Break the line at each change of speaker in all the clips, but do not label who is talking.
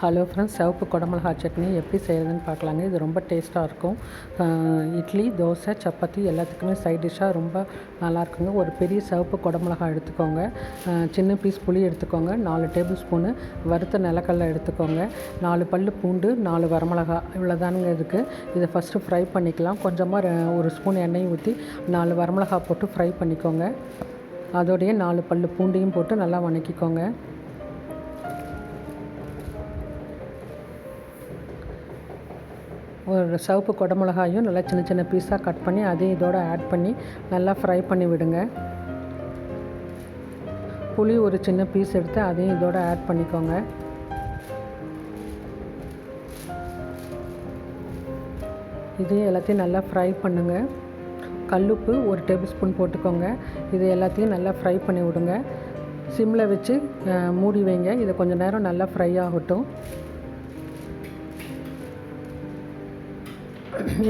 Hello friends சிவப்பு குடமிளகா சட்னி எப்படி செய்கிறதுன்னு பார்க்கலாங்க. இது ரொம்ப டேஸ்ட்டாக இருக்கும். இட்லி தோசை சப்பாத்தி எல்லாத்துக்குமே சைட் டிஷ்ஷாக ரொம்ப நல்லாயிருக்குங்க ஒரு பெரிய சிவப்பு குடமிளகா எடுத்துக்கோங்க. சின்ன பீஸ் புளி எடுத்துக்கோங்க. நாலு டேபிள் ஸ்பூனு வறுத்த நிலக்கடலை எடுத்துக்கோங்க. நாலு பல் பூண்டு நாலு வரமிளகா இவ்வளோதானுங்க இருக்குது இதை ஃபஸ்ட்டு ஃப்ரை பண்ணிக்கலாம். கொஞ்சமாக ஒரு ஸ்பூன் எண்ணெய் ஊற்றி நாலு வரமிளகா போட்டு ஃப்ரை பண்ணிக்கோங்க. அதோடைய நாலு பல் பூண்டையும் போட்டு நல்லா வணக்கிக்கோங்க. ஒரு சிவப்பு கொடமிளகாயும் நல்லா சின்ன சின்ன பீஸாக கட் பண்ணி அதையும் இதோட ஆட் பண்ணி நல்லா ஃப்ரை பண்ணி விடுங்க. புளி ஒரு சின்ன பீஸ் எடுத்து அதையும் இதோட ஆட் பண்ணிக்கோங்க. இதையும் எல்லாத்தையும் நல்லா ஃப்ரை பண்ணுங்கள் கல்லுப்பு ஒரு டேபிள் ஸ்பூன் போட்டுக்கோங்க. இது எல்லாத்தையும் நல்லா ஃப்ரை பண்ணி விடுங்க. சிம்மில் வச்சு மூடி வைங்க. இதை கொஞ்சம் நேரம் நல்லா ஃப்ரை ஆகட்டும்.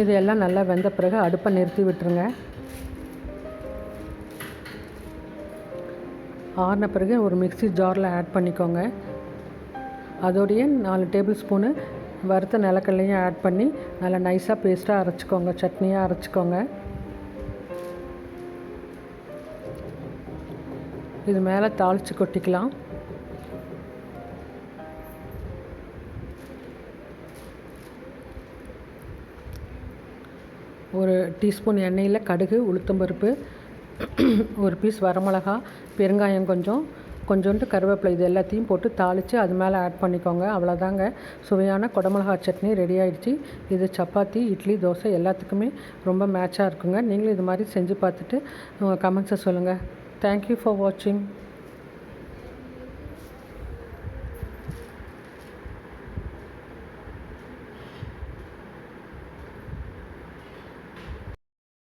இது எல்லாம் நல்லா வெந்த பிறகு அடுப்பை நிறுத்தி விட்டுருங்க. ஆறின பிறகு ஒரு மிக்ஸி ஜாரில் ஆட் பண்ணிக்கோங்க. அதோடைய நாலு டேபிள் ஸ்பூனு வறுத்த நிலக்கடலையும் ஆட் பண்ணி நல்லா நைஸாக பேஸ்ட்டாக அரைச்சிக்கோங்க சட்னியாக அரைச்சிக்கோங்க. இது மேலே தாளித்து கொட்டிக்கலாம். ஒரு டீஸ்பூன் எண்ணெயில் கடுகு உளுத்தம்பருப்பு ஒரு பீஸ் வரமிளகா பெருங்காயம் கொஞ்சம் கொஞ்சோண்டு கருவேப்பிலை இது எல்லாத்தையும் போட்டு தாளித்து அது மேலே ஆட் பண்ணிக்கோங்க. அவ்வளோதாங்க. சுவையான குடமிளகா சட்னி ரெடி ஆகிடுச்சி இது சப்பாத்தி இட்லி தோசை எல்லாத்துக்குமே ரொம்ப மேட்சாக இருக்குங்க. நீங்களும் இது மாதிரி செஞ்சு பார்த்துட்டு உங்கள் கமெண்ட்ஸை சொல்லுங்கள் தேங்க்யூ ஃபார் வாட்சிங்